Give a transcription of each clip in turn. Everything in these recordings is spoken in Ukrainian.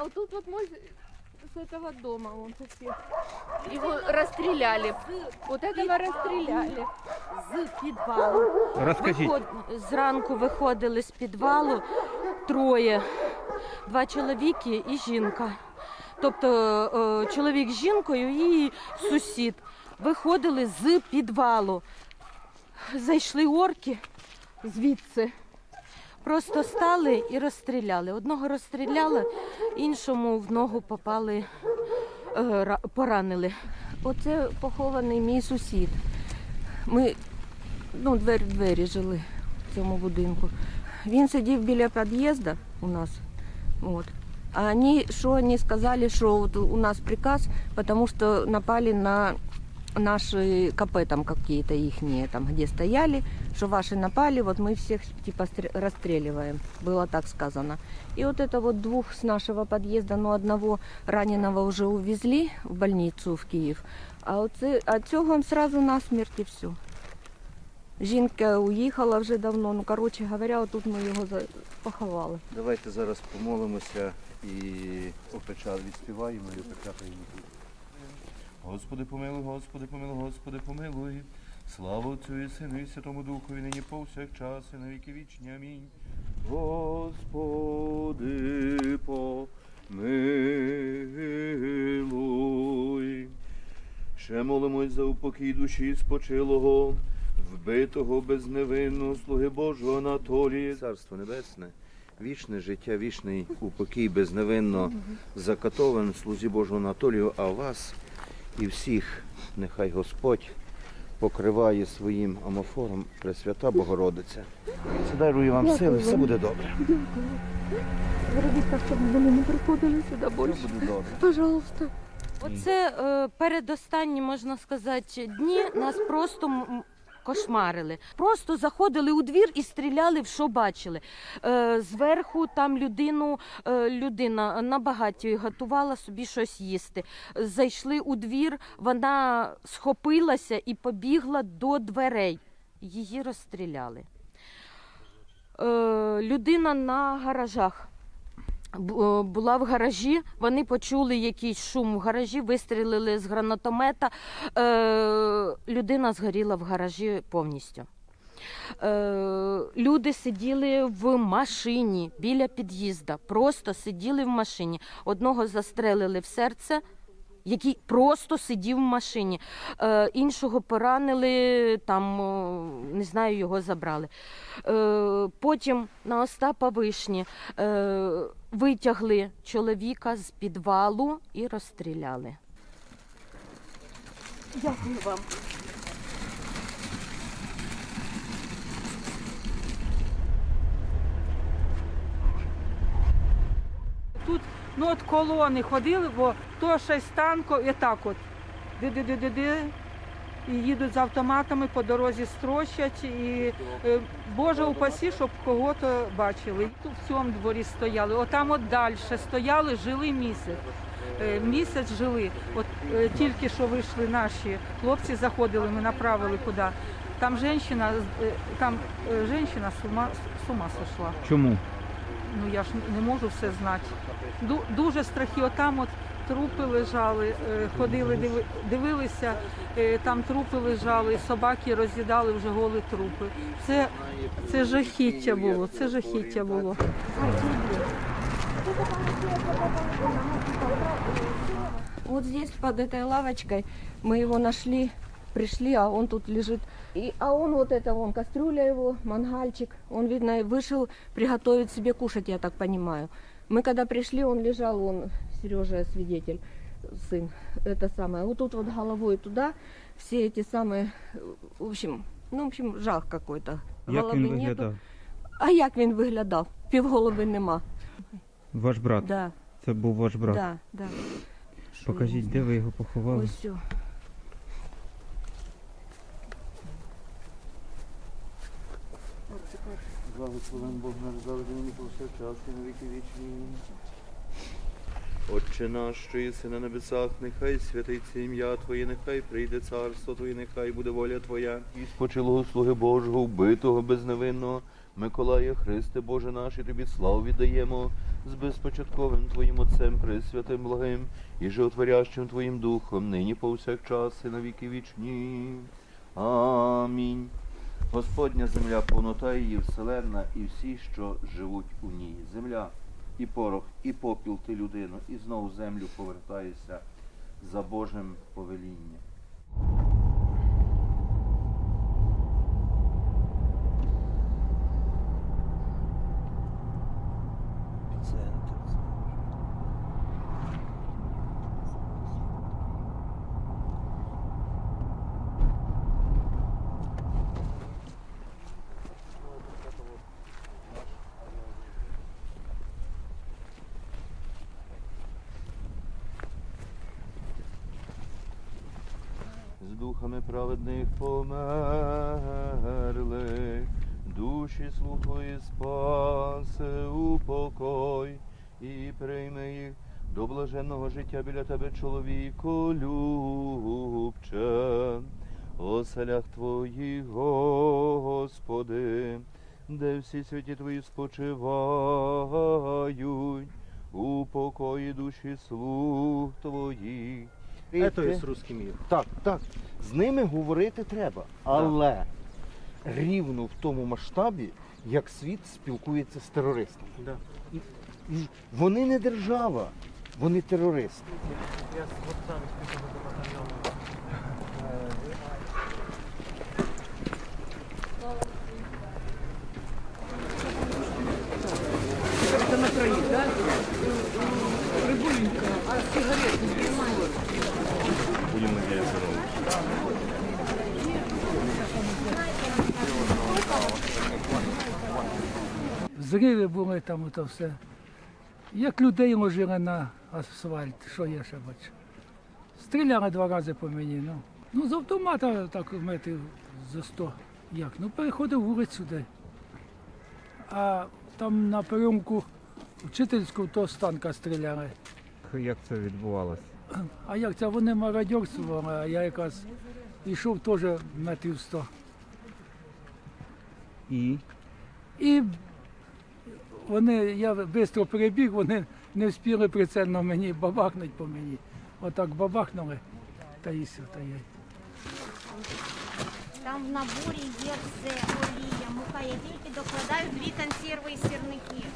А вот тут вот мой с этого дома, он сосед. Его расстреляли. Вот этого расстреляли. З підвалу. Розкажіть. Виход... Зранку виходили з підвалу троє, два чоловіки і жінка. Тобто е, чоловік з жінкою і сусід виходили з підвалу. Зайшли орки звідси. Просто стали і розстріляли. Одного розстріляли, іншому в ногу попали, е, поранили. Оце похований мій сусід. Ми ну, двері, двері жили в цьому будинку. Він сидів біля під'їзду у нас. От. А вони, що вони сказали, що от у нас приказ, тому що напали на наши КП там какие-то ихние, там где стояли, что ваши напали, вот мы всех типа стр- расстреливаем, было так сказано. И вот это вот двух с нашего подъезда, но одного раненого уже увезли в больницу в Киев, а оце, а цього он сразу насмерть і все. Жінка уїхала вже давно, ну коротше говоря, тут ми його за- поховали. Давайте зараз помолимося і опеча відспіваємо і опечатаємо тут. Господи помилуй, Господи помилуй, Господи помилуй. Слава Отцю і Сину і Святому Духові, нині повсякчас і на віки вічні. Амінь. Господи помилуй. Ще молимось за упокій душі спочилого, вбитого безневинного слуги Божого Анатолія. Царство Небесне, вічне життя, вічний упокій безневинно закатован слузі Божого Анатолію, а вас і всіх нехай Господь покриває своїм амофором Пресвята Богородиця. Це дарує вам сили, все буде добре. Зробіть так, щоб вони не приходили сюди Все більше. буде добре. Пожалуйста. Оце е, передостанні, можна сказати, дні нас просто м- кошмарили. Просто заходили у двір і стріляли в що бачили. Е, зверху там людину, е, людина на багаті готувала собі щось їсти. Зайшли у двір, вона схопилася і побігла до дверей. Її розстріляли. Е, людина на гаражах. Е, Була в гаражі, вони почули якийсь шум в гаражі, вистрілили з гранатомета. Е, людина згоріла в гаражі повністю. Е, люди сиділи в машині біля під'їзда, просто сиділи в машині. Одного застрелили в серце, який просто сидів в машині. Е, іншого поранили, там, не знаю, його забрали. Е, потім на Остапа Вишні е, витягли чоловіка з підвалу і розстріляли. Дякую вам. Тут ну от колони ходили, бо то щось танко і так от. Ди-ди-ди-ди-ди. І їдуть з автоматами по дорозі строчать. І е, Боже упасі, щоб кого-то бачили. Тут в цьому дворі стояли. Отам от далі стояли, жили місяць. Е, Місяць жили. От е, тільки що вийшли наші хлопці, заходили, ми направили куди. Там жінка, там жінка з ума, з ума сошла. Чому? Ну я ж не можу все знати. Дуже страхи. Отам от трупи лежали, е, ходили, диви- дивилися, е, там трупи лежали, собаки роз'їдали вже голі трупи. Це, це жахіття було, це жахіття було. Вот здесь под этой лавочкой мы его нашли, пришли, а он тут лежит. И, а он вот это, вон кастрюля его, мангальчик. Он, видно, вышел приготовить себе кушать, я так понимаю. Мы когда пришли, он лежал, он, Сережа, свидетель, сын, это самое. Вот тут вот головой туда, все эти самые, э, в общем, ну, в общем, жах какой-то. Як Голови він нету. виглядав? А як він виглядав? Півголови нема. Ваш брат. Да, Це був ваш брат. да, да. Що Покажіть, його? де ви його поховали? Ось все. Благословен Бог наш завжди нині повсякчас і на віки вічні. Отче наш, що єси на небесах, нехай святиться ім'я Твоє, нехай прийде царство Твоє, нехай буде воля Твоя. І спочилого слуги Божого, вбитого безневинного, Миколая Христе Боже наш, і тобі славу віддаємо з безпочатковим Твоїм Отцем, Пресвятим благим і животворящим Твоїм Духом, нині повсякчас і на віки вічні. Амінь. Господня земля, повнота її, вселенна і всі, що живуть у ній. Земля і порох, і попіл ти людину, і знову землю повертаєшся за Божим повелінням. Центр. з духами праведних померли, душі слух твої спаси у покой і прийми їх до блаженного життя біля тебе, чоловіко любче, оселях твоїх, Господи, де всі святі твої спочивають, у покої душі слуг твоїх. Это есть русский мир. Так, так. З ними говорити треба. Але рівно в тому масштабі, як світ спілкується з терористами. Да. І Вони не держава, вони терористи. Я с вот сам из пятого батальона. Зриви були там ото все. Як людей ложили на асфальт, що я ще бачу. Стріляли два рази по мені. Ну, ну з автомата так метрів за 100. Як? Ну переходив вулицю де. А там на перемку вчительську то з танка стріляли. Як це відбувалося? А як це вони мародьорствували, а я якраз йшов теж метрів 100. І І вони, я швидко перебіг, вони не встигли прицельно мені бабахнуть по мені. Отак бабахнули, та і все, та я. Там в наборі є все, олія, мука. Я тільки докладаю дві консерви і сірники.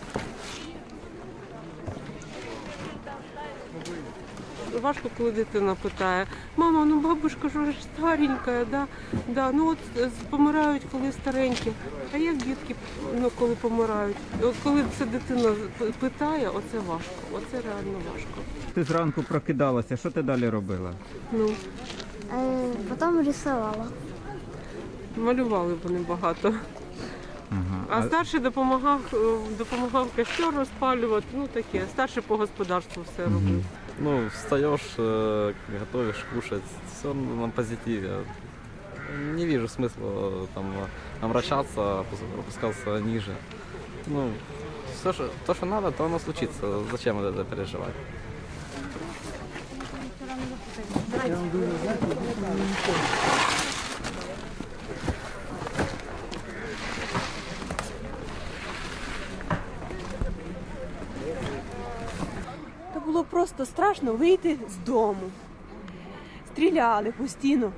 Важко, коли дитина питає, мама, ну бабушка ж вже старенька, да? Да, ну от е, помирають, коли старенькі. А як дітки, ну, коли помирають? От коли це дитина питає, оце важко, оце реально важко. ти зранку прокидалася, що ти далі робила? Ну, Потім рисувала. малювали вони багато. Ага. А старший допомагав, е, допомагав костер розпалювати, ну таке. Старший по господарству все робив Ну, встаешь, э, готовишь кушать, все на позитиве. Не вижу смысла э, там омрачаться, опус- опускаться ниже. Ну, все, что, то, что надо, то оно случится. Зачем вот это переживать? Та просто страшно вийти з дому. Стріляли постійно.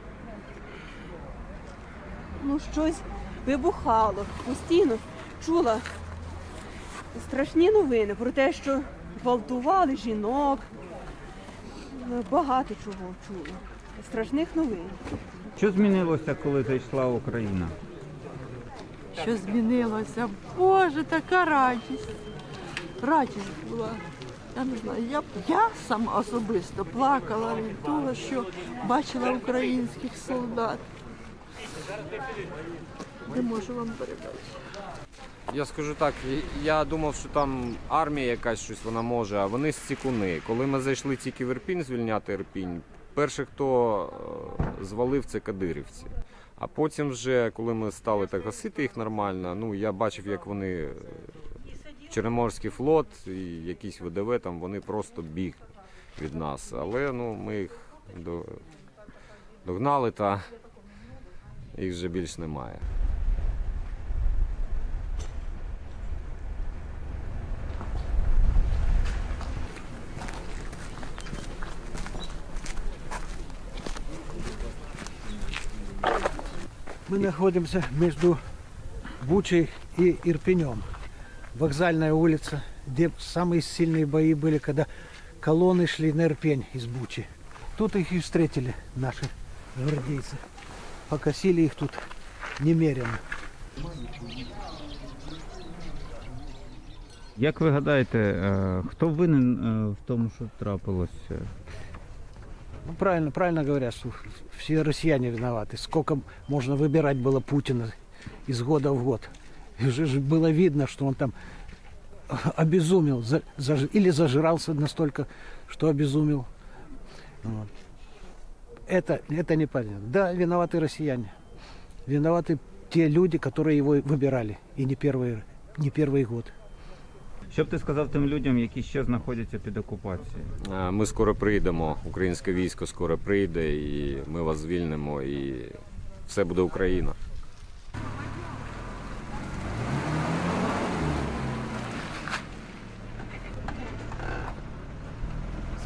Ну, щось вибухало. Постійно чула страшні новини про те, що гвалтували жінок. Ну, Багато чого чула. Страшних новин. Що змінилося, коли зайшла Україна? Що змінилося? Боже, така радість. радість була. Я не знаю, я, я сама особисто плакала від того, що бачила українських солдат. Не можу вам передати. Я скажу так, я думав, що там армія якась щось вона може, а вони стікуни. Коли ми зайшли тільки в Ірпінь звільняти Ірпінь, перший, хто е, звалив, це кадирівці. А потім вже, коли ми стали так гасити їх нормально, ну я бачив, як вони е, Чорноморський флот і якісь ВДВ там вони просто біг від нас. Але ну, ми їх догнали та їх вже більш немає. Мы находимся между Бучей и Ирпенем. Вокзальная улица, где самые сильные бои были, когда колонны шли на Ирпень из Бучи. Тут их и встретили наши гвардейцы. Покосили их тут немерено. Як ви гадаєте, хто винен в тому, що трапилося? Ну, правильно, правильно говорят, что все россияне виноваты. Сколько можно выбирать было Путина из года в год И уже ж было видно, что он там обезумел за- заж- или зажирался настолько, что обезумел. Вот. Это, это непонятно. Да, виноваты россияне. Виноваты те люди, которые его выбирали. И не первый, не первый год. Що б ти сказав тим людям, які ще знаходяться під окупацією? Е, Ми скоро прийдемо, українське військо скоро прийде, і ми вас звільнимо, і все буде Україна.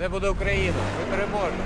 Все буде Україна, ми переможемо.